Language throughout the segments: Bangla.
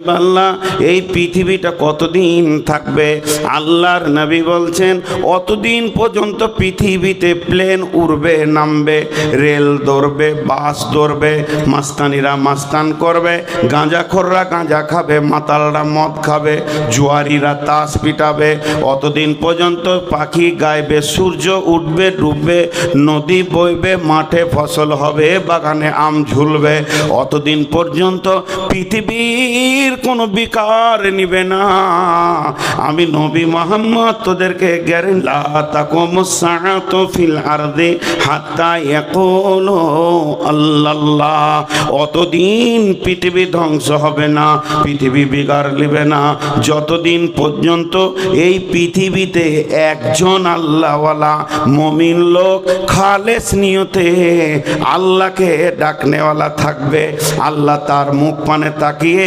আল্লাহ এই পৃথিবীটা কতদিন থাকবে? আল্লাহর নবী বলছেন, অতদিন পর্যন্ত পৃথিবীতে প্লেন উড়বে, নামবে, রেল দৌড়বে বাস দৌড়বে মাস্তানিরা মাস্তান করবে, গাঁজাখোররা গাঁজা খাবে, মাতালরা মদ খাবে, জুয়ারিরা তাস পিটাবে। অতদিন পর্যন্ত পাখি গাইবে, সূর্য উঠবে, ডুববে, নদী বইবে, মাঠে ফসল হবে, বাগানে আম ঝুলবে। অতদিন পর্যন্ত পৃথিবীর কোনো বিকার নিবে না। আমি নবী মোহাম্মদ, তোদেরকে অতদিন পৃথিবী ধ্বংস হবে না, পৃথিবী বিগার নেবে না। যতদিন পর্যন্ত এই পৃথিবীতে একজন আল্লাহওয়ালা মমিন লোক খালেস নিয়তে আল্লাহকে ডাকনেওয়ালা থাকবে, আল্লাহ তার মুখ পানে তাকিয়ে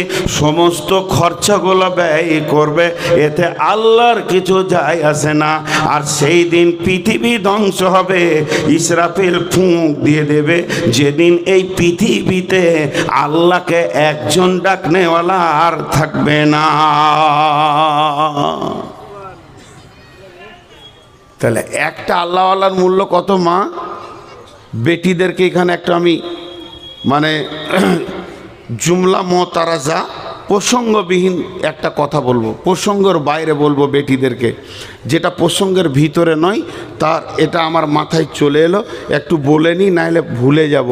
সমস্ত খরচাগুলো ব্যয় করবে, এতে আল্লাহর কিছু যায় আসে না। আর সেই দিন পৃথিবী ধ্বংস হবে, ইসরাফিল ফুঁক দিয়ে দেবে। যেদিন এই পৃথিবীতে আল্লাহকে একজন ডাকনেওয়ালা আর থাকবে না। তাহলে একটা আল্লাহওয়ালার মূল্য কত মা? বেটিদেরকে এখানে একটা আমি মানে জুমলা মতারাজা প্রসঙ্গবিহীন একটা কথা বলব, প্রসঙ্গের বাইরে বলব বেটিদেরকে, যেটা প্রসঙ্গের ভিতরে নয়, তার এটা আমার মাথায় চলে এলো, একটু বলে নিই নাহলে ভুলে যাব।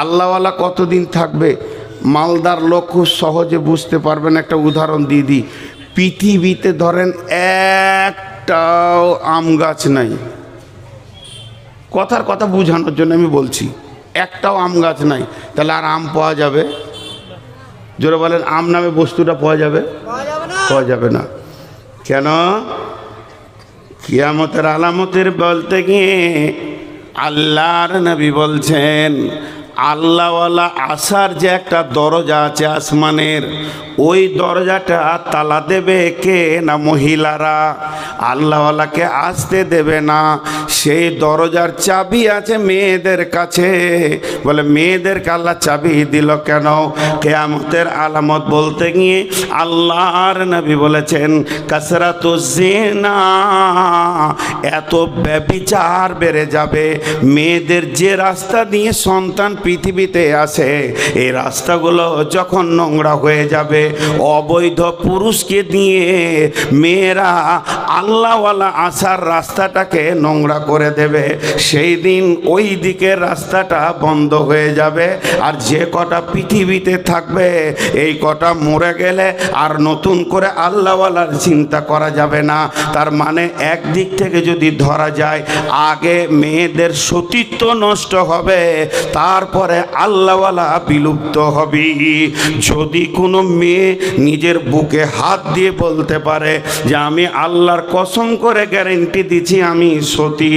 আল্লাহওয়ালা কতদিন থাকবে? মালদার লোক খুব সহজে বুঝতে পারবেন একটা উদাহরণ দিয়ে দিই। পৃথিবীতে ধরেন একটাও আম গাছ নাই। কথার কথা বোঝানোর জন্য আমি বলছি, একটাও আম গাছ নাই, তাহলে আর আম পাওয়া যাবে? জোরে বলেন, আম নামে বস্তুটা পাওয়া যাবে? পাওয়া যাবে না। কেন? কিয়ামতের আলামতের বলতে গিয়ে আল্লাহর নবী বলছেন আল্লাহওয়ালা আসার যে একটা দরজা আছে আসমানের, ওই দরজাটা তালা দেবে কে না মহিলারা? আল্লাহওয়ালাকে আসতে দেবে না। সেই দরজার চাবি আছে মেয়েদের কাছে। বলে, মেয়েদেরকে আল্লাহ চাবি দিল কেন? কেয়ামতের আলামত বলতে গিয়ে আল্লাহর নবী বলেছেন, কাসরাত জেনা এত ব্যবিচার বেড়ে যাবে। মেয়েদের যে রাস্তা দিয়ে সন্তান পৃথিবীতে আসে এই রাস্তাগুলো যখন নোংরা হয়ে যাবে, অবৈধ পুরুষকে দিয়ে মেয়েরা আল্লাহওয়ালা আসার রাস্তাটাকে নোংরা করে দেবে, সেই দিন ওই দিকের রাস্তাটা বন্ধ হয়ে যাবে, আর যে কটা পৃথিবীতে থাকবে, এই কটা মরে গেলে আর নতুন করে আল্লাহওয়ালার চিন্তা করা যাবে না। তার মানে একদিক থেকে যদি ধরা যায়, আগে মেয়েদের সতীত্ব নষ্ট হবে, তারপরে আল্লাহওয়ালা বিলুপ্ত হবে। যদি কোনো মেয়ে নিজের বুকে হাত দিয়ে বলতে পারে যে আমি আল্লাহর কসম করে গ্যারেন্টি দিচ্ছি, আমি সতী,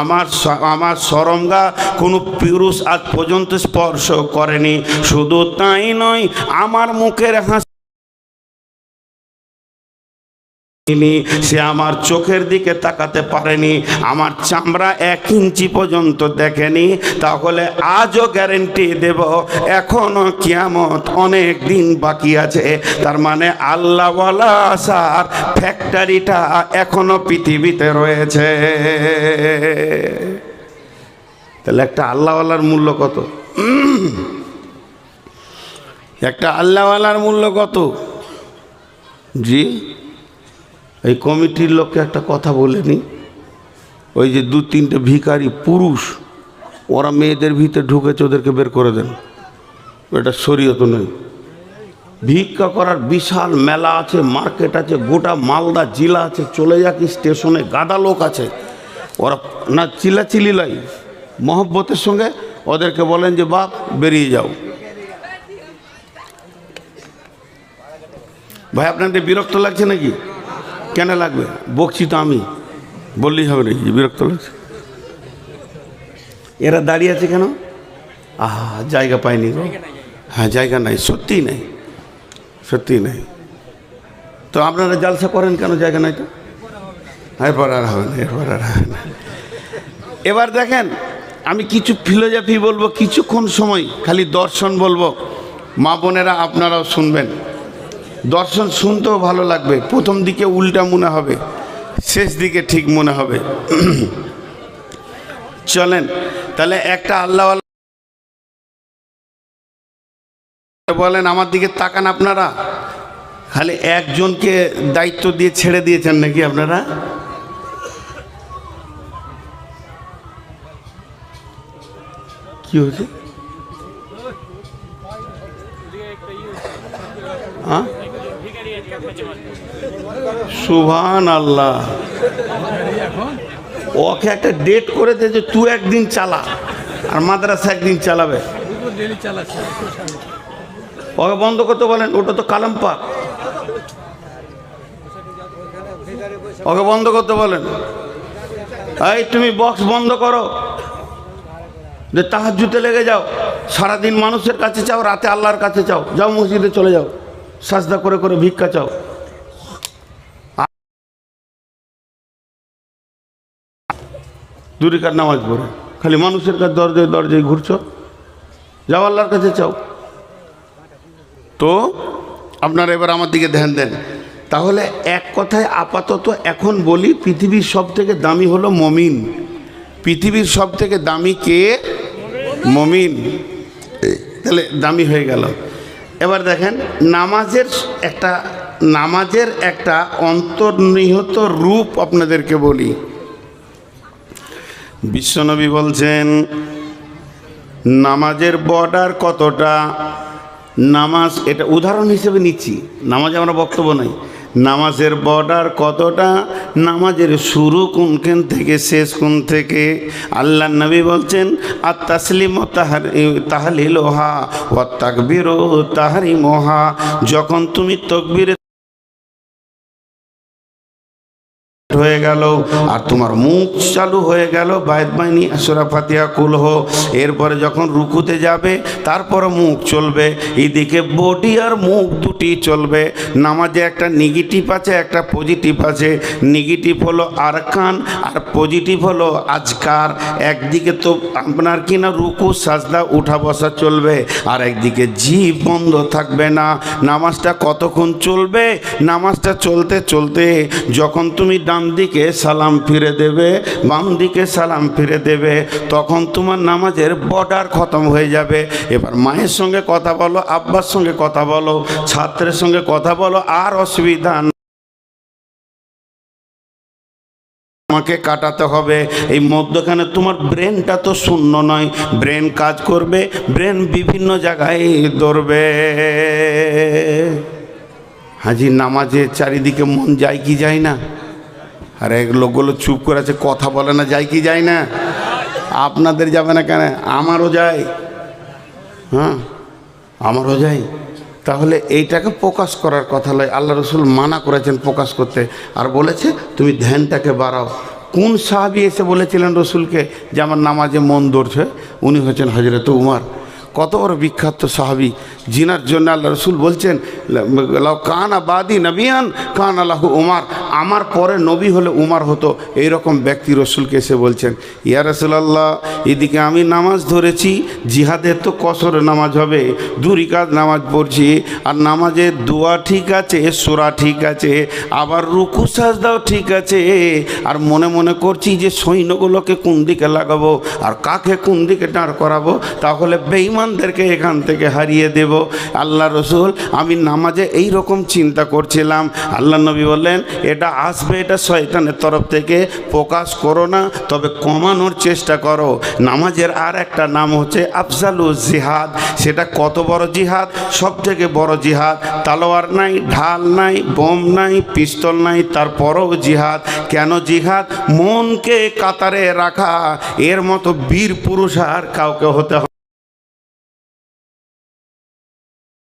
আমার আমার সরমগা কোনো পুরুষ আজ পর্যন্ত স্পর্শ করেনি। শুধু তাই নয়, আমার মুখের হাসি সে আমার চোখের দিকে তাকাতে পারেনি, আমার চামড়া এক ইঞ্চি পর্যন্ত দেখেনি, তাহলে আজও গ্যারেন্টি দেব, এখনও কিয়ামত অনেক দিন বাকি আছে। তার মানে আল্লাহওয়ালা আসার ফ্যাক্টরিটা এখনও পৃথিবীতে রয়েছে। তাহলে একটা আল্লাহওয়ালার মূল্য কত। একটা আল্লাহওয়ালার মূল্য কত? জি? এই কমিটির লোককে একটা কথা বলেনি ওই যে দু তিনটে ভিখারি পুরুষ, ওরা মেয়েদের ভিতরে ঢুকেছে, ওদেরকে বের করে দেন। এটা শরীয়ত নয়। ভিক্ষা করার বিশাল মেলা আছে, মার্কেট আছে, গোটা মালদা জেলা আছে, চলে যাক স্টেশনে, গাদা লোক আছে। ওরা না চিলাচিলি লাই মহব্বতের সঙ্গে ওদেরকে বলেন যে, বাপ, বেরিয়ে যাও। ভাই, আপনাদের বিরক্ত লাগছে নাকি? কেন লাগবে? বকছি তো আমি। বললেই হবে যে বিরক্ত লাগছে? এরা দাঁড়িয়ে আছে কেন? আহা, জায়গা পায়নি গো। হ্যাঁ জায়গা নাই, সত্যিই নাই। সত্যিই নাই। তো আপনারা জালসা করেন কেন জায়গা নাই তো? এরপর আর হবে না, এরপর আর হবে না। এবার দেখেন, আমি কিছু ফিলোজফি বলব, কিছুক্ষণ সময় খালি দর্শন বলব। মা বোনেরা আপনারাও শুনবেন। দর্শন শুনতেও ভালো লাগবে। প্রথম দিকে উল্টা মনে হবে, শেষ দিকে ঠিক মনে হবে। চলেন, তাহলে একটা আল্লাহ বলেন, আমার দিকে তাকান আপনারা। খালি একজনকে দায়িত্ব দিয়ে ছেড়ে দিয়েছেন নাকি আপনারা? কি হয়েছে? হ্যাঁ সুভান আল্লাহ ওকে একটা ডেট করে দে যে তুই একদিন চালা, আর মাদ্রাসা একদিন চালাবে। ওকে বন্ধ করতে বলেন, ওটা তো কালাম পাক। ওকে বন্ধ করতে বলেন। এই, তুমি বক্স বন্ধ করো। যে তাহার জুতে লেগে যাও, সারাদিন মানুষের কাছে চাও, রাতে আল্লাহর কাছে চাও, যাও মসজিদে চলে যাও, সাজদা করে করে ভিক্ষা চাও। দূরিকার নামাজ পড়ে। খালি মানুষের কাছে দরজায় দরজায় ঘুরছো? যাও আল্লাহর কাছে চাও। তো আপনারা এবার আমার দিকে ধ্যান দেন। তাহলে এক কথায় আপাতত এখন বলি, পৃথিবীর সব থেকে দামি হলো মমিন। পৃথিবীর সব থেকে দামি কে? মমিন। তাহলে দামি হয়ে গেল। এবার দেখেন, নামাজের একটা নামাজের একটা অন্তর্নিহিত রূপ আপনাদেরকে বলি। বিশ্বনবী বলছেন, নামাজের বর্ডার কতটা? নামাজ এটা উদাহরণ হিসেবে নিচ্ছি, নামাজে আমরা বক্তব্য নাই। নামাজের বর্ডার কতটা? নামাজের শুরু কোনখান থেকে, শেষ কোন থেকে আল্লাহ নবী বলছেন আর তাসলিম তাহার তাহলিল হা ও তাকবির ও তাহারি মহা যখন তুমি তকবিরে গেল, আর তোমার মুখ চালু হয়ে গেল বায়দ বাহিনী আসরা ফাতিয়া, কুলহ। এরপরে যখন রুকুতে যাবে তারপরে মুখ চলবে। এদিকে বডি আর মুখ দুটি চলবে। নামাজে একটা নেগেটিভ আছে, একটা পজিটিভ আছে। নেগেটিভ হলো আরকান, আর পজিটিভ হলো আজকার। একদিকে তো আপনার কি না রুকু, সাজদা, উঠা বসা চলবে, আর একদিকে জিভ বন্ধ থাকবে না। নামাজটা কতক্ষণ চলবে? নামাজটা চলতে চলতে যখন তুমি ডান দিকে সালাম ফিরে দেবে বাম দিকে সালাম ফিরে দেবে, তখন তোমার নামাজের বর্ডার খতম হয়ে যাবে। এবার মায়ের সঙ্গে কথা বলো, আব্বার সঙ্গে কথা বলো, ছাত্রের সঙ্গে কথা বলো, আর অসুবিধা আমাকে কাটাতে হবে। এই মধ্যখানে তোমার ব্রেনটা তো শূন্য নয়, ব্রেন কাজ করবে, ব্রেন বিভিন্ন জায়গায় দৌড়বে হাজি নামাজে চারিদিকে মন যায় কি যায় না? আর এক লোকগুলো চুপ করে আছে, কথা বলে না, যায় কি যায় না? আপনাদের যাবে না কেন? আমারও যায়। হ্যাঁ আমারও যাই তাহলে এইটাকে প্রকাশ করার কথা নয়, আল্লাহ রসুল মানা করেছেন প্রকাশ করতে। আর বলেছে, তুমি ধ্যানটাকে বাড়াও। কোন সাহাবি এসে বলেছিলেন রসুলকে যে আমার নামাজে মন ধরছে? উনি হচ্ছেন হজরত উমার। কত বড় বিখ্যাত সাহাবি। জিনার জন্য আল্লাহ রসুল বলছেন কান আবাদি নবিয়ান, কান আল্লাহ উমার। আমার পরে নবী হলে উমার হতো, এইরকম ব্যক্তি রসুলকে এসে বলছেন, ইয়া রসুলাল্লাহ, এদিকে আমি নামাজ ধরেছি, জিহাদের তো কসর নামাজ হবে দুরিকাত নামাজ পড়ছি, আর নামাজের দোয়া ঠিক আছে, সোরা ঠিক আছে, আবার রুকু সাজদাও ঠিক আছে, আর মনে মনে করছি যে সৈন্যগুলোকে কোন দিকে লাগাবো, আর কাকে কোন দিকে দাঁড় করাবো, তাহলে বেঈমানদেরকে এখান থেকে হারিয়ে দেব। আল্লাহ রসুল, আমি নামাজে এই রকম চিন্তা করছিলাম। আল্লাহ নবী বললেন, এটা আসবে, এটা শয়তানের তরফ থেকে। প্রকাশ করো না, তবে কমানোর চেষ্টা করো। নামাজের আর একটা নাম হচ্ছে আফজালু জিহাদ। সেটা কত বড় জিহাদ? সব থেকে বড় জিহাদ। তালোয়ার নাই, ঢাল নাই, বোম নাই, পিস্তল নাই, তারপরও জিহাদ। কেন জিহাদ? মনকে কাতারে রাখা। এর মতো বীর পুরুষ আর কাউকে হতে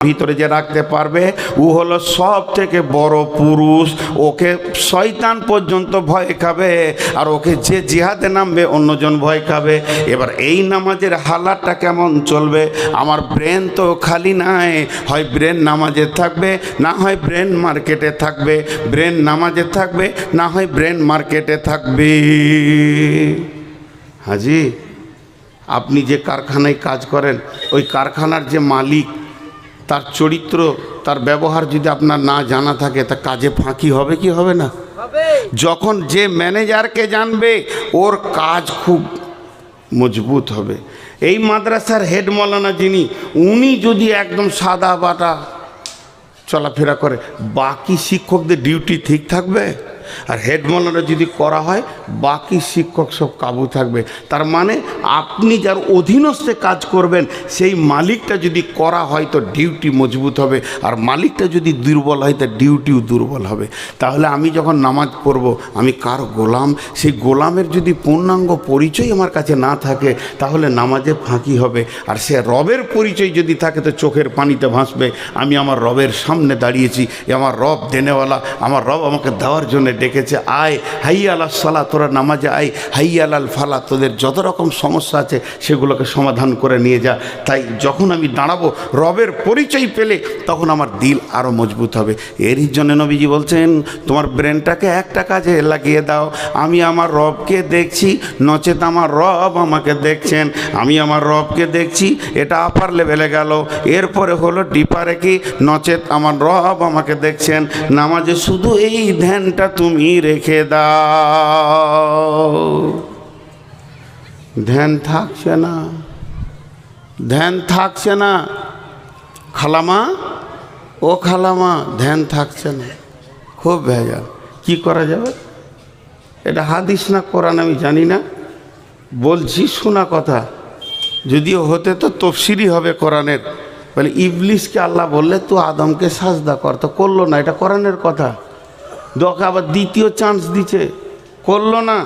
ভিতরে যে রাখতে পারবে, ও হলো সব থেকে বড় পুরুষ, ওকে শয়তান পর্যন্ত ভয় খাবে, আর ওকে যে জিহাদে নামবে, অন্যজন ভয় খাবে। এবার এই নামাজের হালাতটা কেমন চলবে? আমার ব্রেন তো খালি নাই, হয় ব্রেন নামাজে থাকবে, না হয় ব্রেন মার্কেটে থাকবে। ব্রেন নামাজে থাকবে, না হয় ব্রেন মার্কেটে থাকবে। হাজি, আপনি যে কারখানায় কাজ করেন, ওই কারখানার যে মালিক তার চরিত্র তার ব্যবহার যদি আপনার না জানা থাকে তা কাজে ফাঁকি হবে কি হবে না? যখন যে ম্যানেজারকে জানবে ওর কাজ খুব মজবুত হবে। এই মাদ্রাসার হেড মৌলানা যিনি উনি যদি একদম সাদা বাটা চলাফেরা করে বাকি শিক্ষকদের ডিউটি ঠিক থাকবে? আর হেড মৌলানা যদি করা হয়, বাকি শিক্ষক সব কাবু থাকবে। তার মানে আপনি যার অধীনস্থে কাজ করবেন, সেই মালিকটা যদি করা হয় তো ডিউটি মজবুত হবে, আর মালিকটা যদি দুর্বল হয় তো ডিউটিও দুর্বল হবে। তাহলে আমি যখন নামাজ পড়ব, আমি কার গোলাম? সেই গোলামের যদি পূর্ণাঙ্গ পরিচয় আমার কাছে না থাকে, তাহলে নামাজে ফাঁকি হবে। আর সে রবের পরিচয় যদি থাকে তো চোখের পানিতে ভাসবে। আমি আমার রবের সামনে দাঁড়িয়েছি আমার রব দেনেওয়ালা, আমার রব আমাকে দেওয়ার জন্য ডেকেছে, আয় হাই আলাল সালা, তোরা নামাজে আয় হাই আলাল ফালা, তোদের যত রকম সমস্যা আছে সেগুলোকে সমাধান করে নিয়ে যা। তাই যখন আমি দাঁড়াবো রবের পরিচয় পেলে তখন আমার দিল আরও মজবুত হবে। এরই জন্য নবীজি বলছেন, তোমার ব্রেনটাকে একটা কাজে লাগিয়ে দাও। আমি আমার রবকে দেখছি, নচেত আমার রব আমাকে দেখছেন। আমি আমার রবকে দেখছি, এটা আপার লেভেলে গেল। এরপরে হলো ডিপারে কি? নচেত আমার রব আমাকে দেখছেন। নামাজে শুধু এই ধ্যানটা তুমি রেখে দাও। ধ্যান থাকছে না। ধ্যান থাকছে না। খালামা, ও খালামা, ধ্যান থাকছে না। খুব ভেজাল। কি করা যাবে? এটা হাদিস না কোরআন আমি জানি না। বলছি, শোনা কথা। যদিও হতে তো তফসিরই হবে কোরআনের। বলে ইবলিশকে আল্লাহ বললে, তো আদমকে সাজদা কর। তো করল না, এটা কোরআনের কথা। দোকে আবার দ্বিতীয় চান্স দিচ্ছে করল না।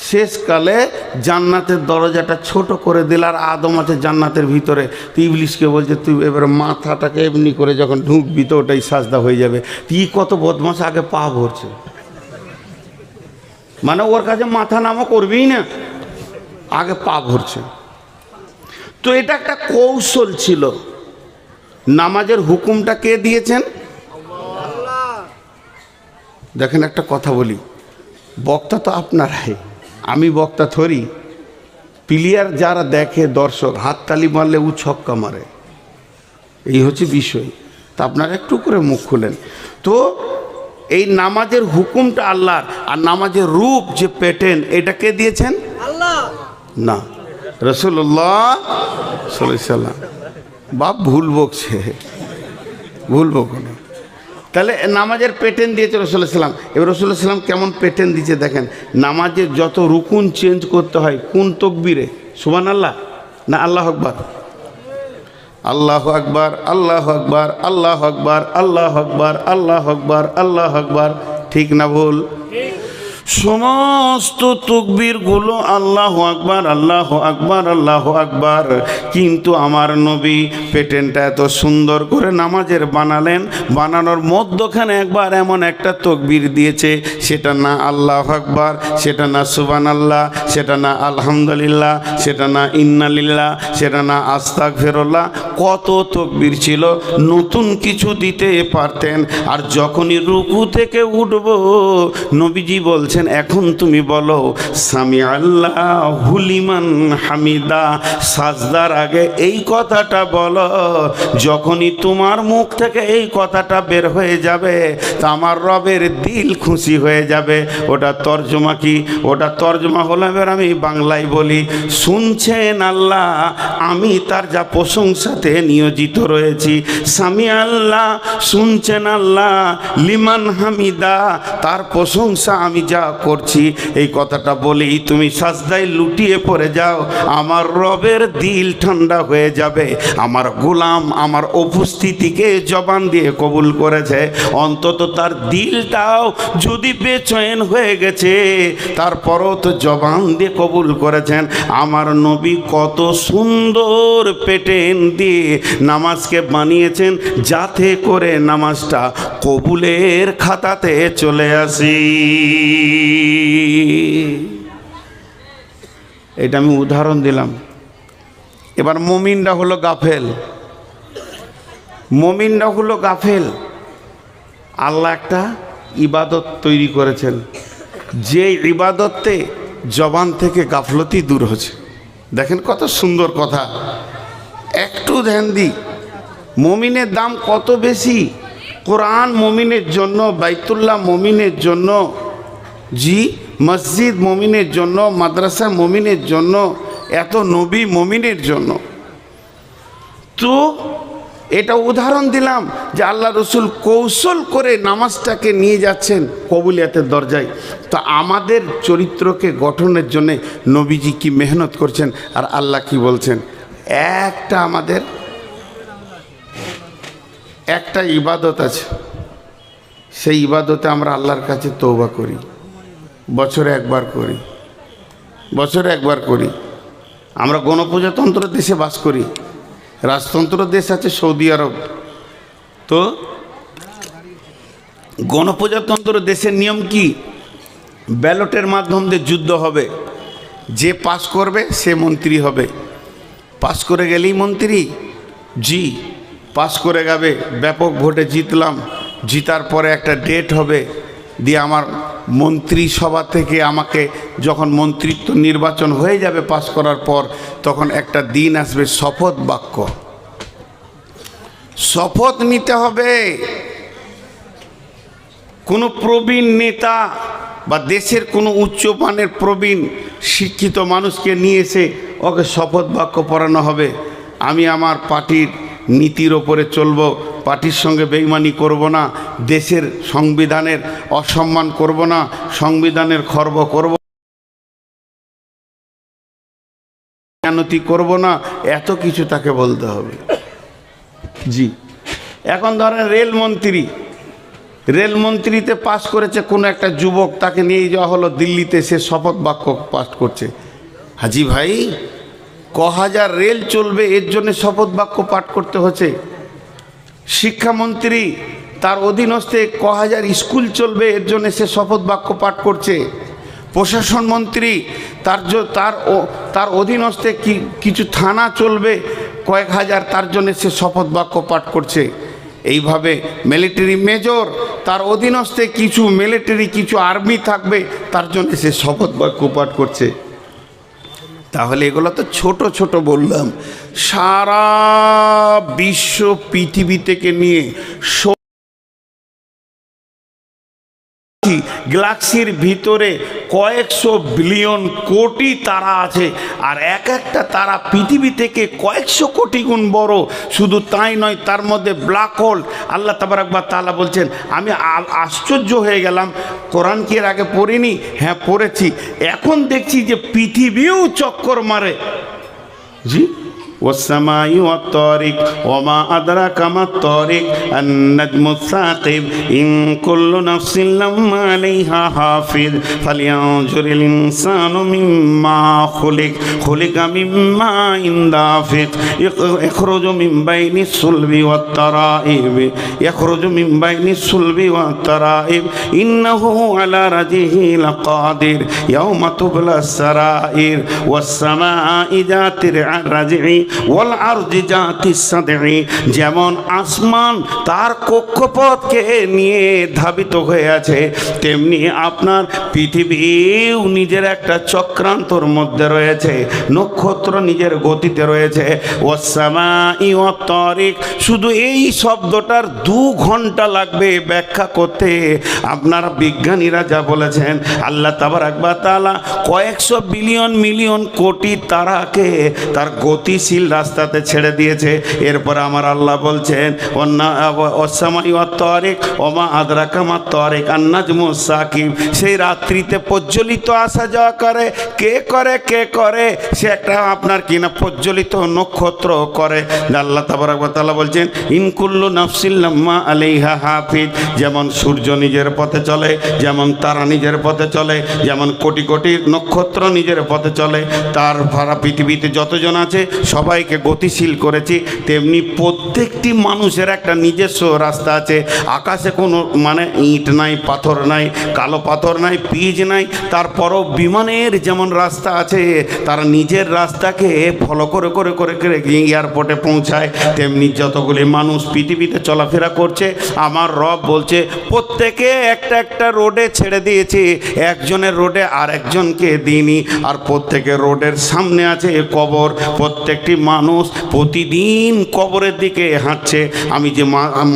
শেষকালে জান্নাতের দরজাটা ছোট করে দিল আর আদম আছে জান্নাতের ভিতরে। তো ইবলিশকে বলছে, তুই এবারে মাথাটাকে এমনি করে যখন ঢুকবি তো ওটাই সাজদা হয়ে যাবে। তুই কত বদমাস আগে পা ভরছে। মানে ওর কাছে মাথা নামও করবেই না। আগে পা ভরছে। তো এটা একটা কৌশল ছিল। নামাজের হুকুমটা কে দিয়েছেন? দেখেন একটা কথা বলি বক্তা তো আপনারাই। আমি বক্তা থরি প্লেয়ার যারা দেখে দর্শক হাততালি মারলে উ ছক্কা মারে। এই হচ্ছে বিষয়। তা আপনারা একটু করে মুখ খুলেন। তো এই নামাজের হুকুমটা আল্লাহর আর নামাজের রূপ যে পেটেন এটা কে দিয়েছেন? না রসুল্লাহ সাল্লাম বাপ ভুল বকছে। ভুল বকো না। তাহলে নামাজের পেটেন দিয়েছে রসুল্লাহ সাল্লাম এবার রসুল্লাহ সাল্লাম কেমন পেটেন দিয়েছে দেখেন। নামাজের যত রুকুন চেঞ্জ করতে হয় কোন তকবিরে? সুবান আল্লাহ না আল্লাহ আকবর? আল্লাহ আকবর আল্লাহ আকবর আল্লাহ আকবর আল্লাহ আকবর আল্লাহ আকবর আল্লাহ আকবর। ঠিক না ভুল? সমস্ত তকবীরগুলো আল্লাহ আকবার আল্লাহ আকবার আল্লাহ আকবার। কিন্তু আমার নবী পেটেনটা এত সুন্দর করে নামাজের বানালেন, বানানোর মধ্যখানে একবার এমন একটা তকবির দিয়েছে, সেটা না আল্লাহ আকবার, সেটা না সুবান আল্লাহ সেটা না আলহামদুলিল্লাহ, সেটা না ইন্নালিল্লাহ, সেটা না আস্তাক ফেরল্লাহ কত তকবির ছিল, নতুন কিছু দিতে পারতেন। আর যখনই রুকু থেকে উঠব, নবীজি বলছেন, এখন তুমি বলো সামি আল্লাহ হুলিমান হামিদা। সাজদার আগে এই কথাটা বলো, যখনই তোমার মুখ থেকে এই কথাটা বের হয়ে যাবে, তা আমার রবের দিল খুশি হয়ে যাবে। ওটা তর্জমা কি? ওটা তর্জমা হলো, এবার আমি বাংলায় বলি, শুনছেন আল্লাহ, আমি তার যা প্রশংসাতে নিয়োজিত রয়েছি। স্বামী আল্লাহ শুনছেন আল্লাহ, লিমান হামিদা, তার প্রশংসা আমি যা করছি। এই কথাটা বলেই তুমি সাজদায় লুটিয়ে পড়ে যাও। আমার রবের দিল ঠান্ডা হয়ে যাবে। আমার গোলাম আমার উপস্থিতিকে জবান দিয়ে কবুল করেছে। অন্তত তার দিলটাও যদি বেচয়ন হয়ে গেছে, তারপরও তো জবান দিয়ে কবুল করেছেন। আমার নবী কত সুন্দর পেটেন দিয়ে নামাজকে বানিয়েছেন, যাতে করে নামাজটা কবুলের খাতাতে চলে আসি। এটা আমি উদাহরণ দিলাম। এবার মমিনরা হলো গাফেল। মমিনরা হলো গাফেল। আল্লাহ একটা ইবাদত তৈরি করেছেন। যে ইবাদতে জবান থেকে গাফলতি দূর হচ্ছে। দেখেন কত সুন্দর কথা। একটু ধ্যান দিই। মমিনের দাম কত বেশি? কোরআন মমিনের জন্য, বাইতুল্লাহ মমিনের জন্য জি, মসজিদ মমিনের জন্য, মাদ্রাসা মমিনের জন্য, এত নবী মমিনের জন্য। তো, এটা উদাহরণ দিলাম যে আল্লাহ রসুল কৌশল করে নামাজটাকে নিয়ে যাচ্ছেন কবুলিয়াতের দরজায়। তো আমাদের চরিত্রকে গঠনের জন্য নবীজি কি মেহনত করছেন আর আল্লাহ কি বলছেন? একটা আমাদের, একটা ইবাদত আছে। সেই ইবাদতে আমরা আল্লাহর কাছে তৌবা করি। বছরে একবার করি। বছরে একবার করি। আমরা গণপ্রজাতন্ত্র দেশে বাস করি। রাজতন্ত্র দেশ আছে সৌদি আরব। তো গণপ্রজাতন্ত্র দেশের নিয়ম কি? ব্যালটের মাধ্যম দিয়ে যুদ্ধ হবে। যে পাস করবে, সে মন্ত্রী হবে। পাস করে গেলেই মন্ত্রী? জি। পাস করে যাবে। ব্যাপক ভোটে জিতলাম। জিতার পরে একটা ডেট হবে। দিয়ে আমার মন্ত্রিসভা থেকে আমাকে যখন মন্ত্রিত্ব নির্বাচন হয়ে যাবে পাশ করার পর, তখন একটা দিন আসবে, শপথ বাক্য। শপথ নিতে হবে। কোনো প্রবীণ নেতা বা দেশের কোনো উচ্চমানের প্রবীণ শিক্ষিত মানুষকে নিয়ে এসে ওকে শপথ বাক্য পড়ানো হবে। আমি আমার পার্টির নীতির ওপরে চলব পার্টির সঙ্গে বেইমানি করব না দেশের সংবিধানের অসম্মান করব না সংবিধানের খর্ব করব জ্ঞানতি করব না এত কিছু তাকে বলতে হবে। জি। এখন ধরেন রেলমন্ত্রী রেলমন্ত্রীতে পাশ করেছে কোনো একটা যুবক তাকে নিয়ে যাওয়া হলো দিল্লিতে সে শপথ বাক্য পাঠ করছে। হাজি ভাই ক হাজার রেল চলবে, এর জন্য শপথ বাক্য পাঠ করতে হচ্ছে। শিক্ষামন্ত্রী তার অধীনস্থে ক হাজার স্কুল চলবে, এর জন্য সে শপথ বাক্য পাঠ করছে। প্রশাসন মন্ত্রী তার তার তার অধীনস্থে কি, কিছু থানা চলবে, কয়েক হাজার তার জন্য সে শপথ বাক্য পাঠ করছে। এইভাবে মিলিটারি মেজর তার অধীনস্থে কিছু মিলিটারি, কিছু আর্মি থাকবে, তার জন্য সে শপথ বাক্য পাঠ করছে। তাহলে এগুলো তো ছোট ছোট বললাম। সারা বিশ্ব পৃথিবী থেকে নিয়ে গ্যালাক্সির ভিতরে কয়েকশো বিলিয়ন কোটি তারা আছে, আর এক একটা তারা পৃথিবী থেকে কয়েকশো কোটি গুণ বড়। শুধু তাই নয়, তার মধ্যে ব্ল্যাক হোল আল্লাহ তাবারাকবার তালা বলছেন, আমি আশ্চর্য হয়ে গেলাম। কোরআন কি এর আগে পড়িনি? হ্যাঁ পড়েছি। এখন দেখছি যে পৃথিবীও চক্কর মারে। জি? والسماء والطارق وما أدراك ما الطارق النجم الثاقب إن كل نفس لما عليها حافظ فلينظر الإنسان مما خلق خلق مما دافق يخرج من بين الصلب والترائب. يخرج من بين الصلب والترائب. إنه على رجه لقادر يوم تبلى السرائر. والسماء ذات الرجع ওয়াল আরদি যেমন আসমান তার কক্ষপথকে নিয়ে ধাবিত হয়ে আছে, তেমনি আপনার পৃথিবীও নিজের একটা চক্রান্তর মধ্যে রয়েছে, নক্ষত্র নিজের গতিতে রয়েছে। ওয়াসামা ইয়তারিক শুধু এই শব্দটার দু ঘণ্টা লাগবে ব্যাখ্যা করতে। আপনার বিজ্ঞানীরা যা বলেছেন, আল্লাহ তাবার একবার তালা কয়েকশো বিলিয়ন মিলিয়ন কোটি তারাকে তার গতিশীল রাস্তাতে ছেড়ে দিয়েছে। এরপর আমার আল্লাহ বলছেন অসামাই তরেক, ওমা আদরা কামা তরেক আন্নাজমু সাকিব। সেই রাত্রিতে প্রজ্বলিত আসা যাওয়া করে। কে করে কে করে সে একটা আপনার কিনা প্রজ্বলিত নক্ষত্র করে? আল্লাহ তাবারাকাল্লাহ বলছেন ইনকুল্লু নাফসিল্লাম্মা আলাইহা হাফিজ যেমন সূর্য নিজের পথে চলে, যেমন তারা নিজের পথে চলে, যেমন কোটি কোটি নক্ষত্র নিজের পথে চলে, তার ভাড়া পৃথিবীতে যতজন আছে সবাইকে গতিশীল করেছি তেমনি প্রত্যেকটি মানুষের একটা নিজস্ব রাস্তা আছে। আকাশে কোনো মানে ইট নাই, পাথর নাই, কালো পাথর নাই পিচ নাই। তারপরও বিমানের যেমন রাস্তা আছে, তারা নিজের রাস্তাকে ফলো করে করে করে করে এয়ারপোর্টে পৌঁছায়। তেমনি যতগুলি মানুষ পৃথিবীতে চলাফেরা করছে, আমার রব বলছে, প্রত্যেকে একটা একটা রোডে ছেড়ে দিয়েছে। একজনের রোডে আর একজনকে দিইনি। আর প্রত্যেকে রোডের সামনে আছে কবর। প্রত্যেকটি মানুষ প্রতিদিন কবরের দিকে দিকে হাঁটছে, আমি যে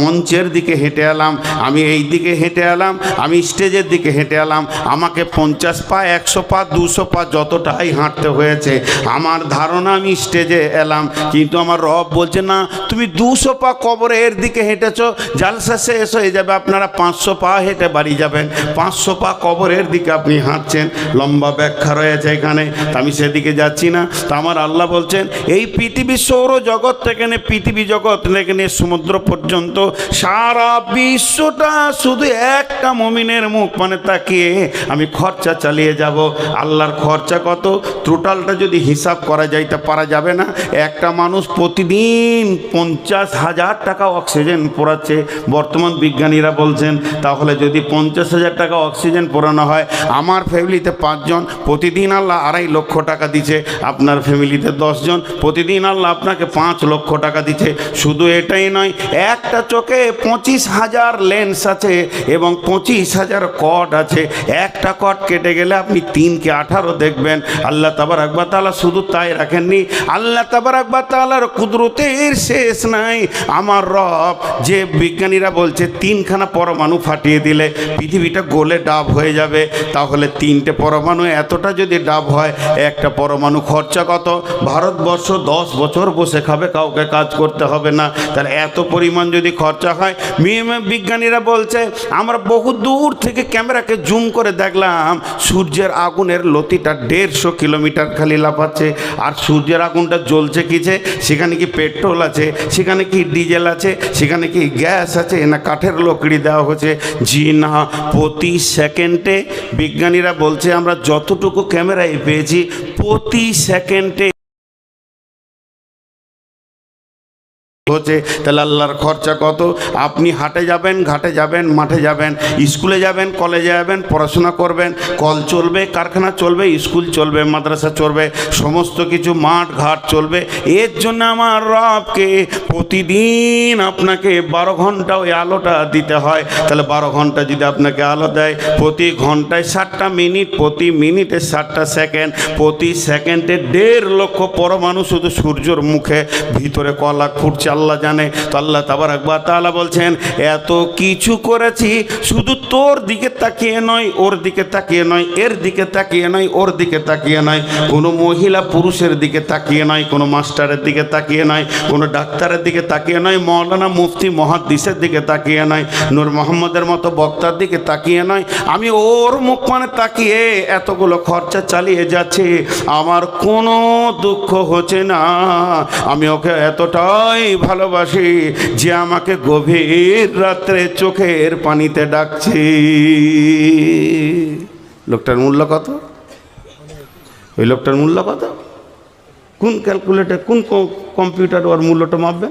মঞ্চের দিকে হেঁটে এলাম, আমি এই দিকে হেঁটে এলাম, আমি স্টেজের দিকে হেঁটে এলাম, আমাকে পঞ্চাশ পা, একশো পা, দুশো পা যতটাই হাঁটতে হয়েছে, আমার ধারণা আমি স্টেজে এলাম, কিন্তু আমার রব বলছে, না, তুমি দুশো পা কবরের দিকে হেঁটেছো জালসা শেষ হয়ে যাবে, আপনারা পাঁচশো পা হেঁটে বাড়ি যাবেন, পাঁচশো পা কবরের দিকে আপনি হাঁটছেন, লম্বা ব্যাখ্যা রয়েছে এখানে আমি সেদিকে যাচ্ছি না, তা আমার আল্লাহ বলছেন, এই পৃথিবী সৌর জগৎ থেকে পৃথিবী জগৎ থেকে নিয়ে সমুদ্র পর্যন্ত সারা বিশ্বটা শুধু একটা মমিনের মুখ মানে তাকিয়ে আমি খরচা চালিয়ে যাব। আল্লাহর খরচা কত? টোটালটা যদি হিসাব করা যাইতে পারা যাবে না। একটা মানুষ প্রতিদিন পঞ্চাশ হাজার টাকা অক্সিজেন পোড়াচ্ছে। বর্তমান বিজ্ঞানীরা বলছেন, তাহলে যদি পঞ্চাশ হাজার টাকা অক্সিজেন পোড়ানো হয়, আমার ফ্যামিলিতে পাঁচজন, প্রতিদিন আল্লাহ আড়াই লক্ষ টাকা দিচ্ছে। আপনার ফ্যামিলিতে দশজন, প্রতিদিন আল্লাহ আপনাকে পাঁচ লক্ষ টাকা দিচ্ছে। শুধু এটাই নয়, একটা চোখে পঁচিশ হাজার লেন্স আছে এবং পঁচিশ হাজার কট আছে। একটা কট কেটে গেলে আপনি তিনকে আঠারো দেখবেন। আল্লাহ তাবার আকবর তালা শুধু তাই রাখেননি। আল্লাহ তাবার আকবর তালার কুদরতের শেষ নাই। আমার রব, যে বিজ্ঞানীরা বলছে, তিনখানা পরমাণু ফাটিয়ে দিলে পৃথিবীটা গোলে ডাব হয়ে যাবে। তাহলে তিনটে পরমাণু, এতটা যদি ডাব হয়, একটা পরমাণু খরচা কত? ভারতবর্ষ দশ বছর বসে খাবে, কাউকে কাজ করতে হবে। না। তাহলে এত পরিমাণ যদি খরচা হয় বিজ্ঞানীরা বলছে, আমরা বহু দূর থেকে ক্যামেরাকে জুম করে দেখলাম, সূর্যের আগুনের লতিটা দেড়শো কিলোমিটার খালি লাফাচ্ছে, আর সূর্যের আগুনটা জ্বলছে কিছে সেখানে কি পেট্রোল আছে, সেখানে কি ডিজেল আছে, সেখানে কি গ্যাস আছে, না কাঠের লকড়ি দেওয়া হচ্ছে? জি না, প্রতি সেকেন্ডে বিজ্ঞানীরা বলছে, আমরা যতটুকু ক্যামেরায় পেয়েছি, প্রতি সেকেন্ডে হচ্ছে, তাহলে আল্লাহর খরচা কত? আপনি হাটে যাবেন, ঘাটে যাবেন, মাঠে যাবেন, স্কুলে যাবেন, কলেজে যাবেন, পড়াশোনা করবেন, কল চলবে, কারখানা চলবে, স্কুল চলবে, মাদ্রাসা চলবে, সমস্ত কিছু মাঠ, ঘাট চলবে। এর জন্য আমার রবকে প্রতিদিন আপনাকে বারো ঘণ্টা ওই আলোটা দিতে হয়। তাহলে বারো ঘণ্টা যদি আপনাকে আলো দেয়, প্রতি ঘন্টায় ষাটটা মিনিট, প্রতি মিনিটে ষাটটা সেকেন্ড, প্রতি সেকেন্ডে দেড় লক্ষ পরমাণু শুধু সূর্যর মুখে, ভিতরে কলা ফুটছে আল্লাহ জানে। তো আল্লাহ তাবার একবার তালা বলছেন, এত কিছু করেছি, শুধু তোর দিকে তাকিয়ে নয়, ওর দিকে তাকিয়ে নয়, এর দিকে তাকিয়ে নয়, ওর দিকে তাকিয়ে নয়। কোনো মহিলা পুরুষের দিকে তাকিয়ে নয়, কোনো মাস্টারের দিকে তাকিয়ে নয়, কোনো ডাক্তারের দিকে তাকিয়ে নয়, মৌলানা মুফতি মহাদ্দিসের দিকে তাকিয়ে নয়, নূর মোহাম্মদের মতো বক্তার দিকে তাকিয়ে নয়। আমি ওর মুখ মানে তাকিয়ে এতগুলো খরচা চালিয়ে যাচ্ছি, আমার কোনো দুঃখ হচ্ছে না। আমি ওকে এতটাই ভালোবাসি, যে আমাকে গভীর রাত্রে চোখের পানিতে ডাকছি। লোকটার মূল্য কত? ওই লোকটার মূল্য কত? কোন ক্যালকুলেটার কোন কম্পিউটার ওর মূল্যটা মাপবে?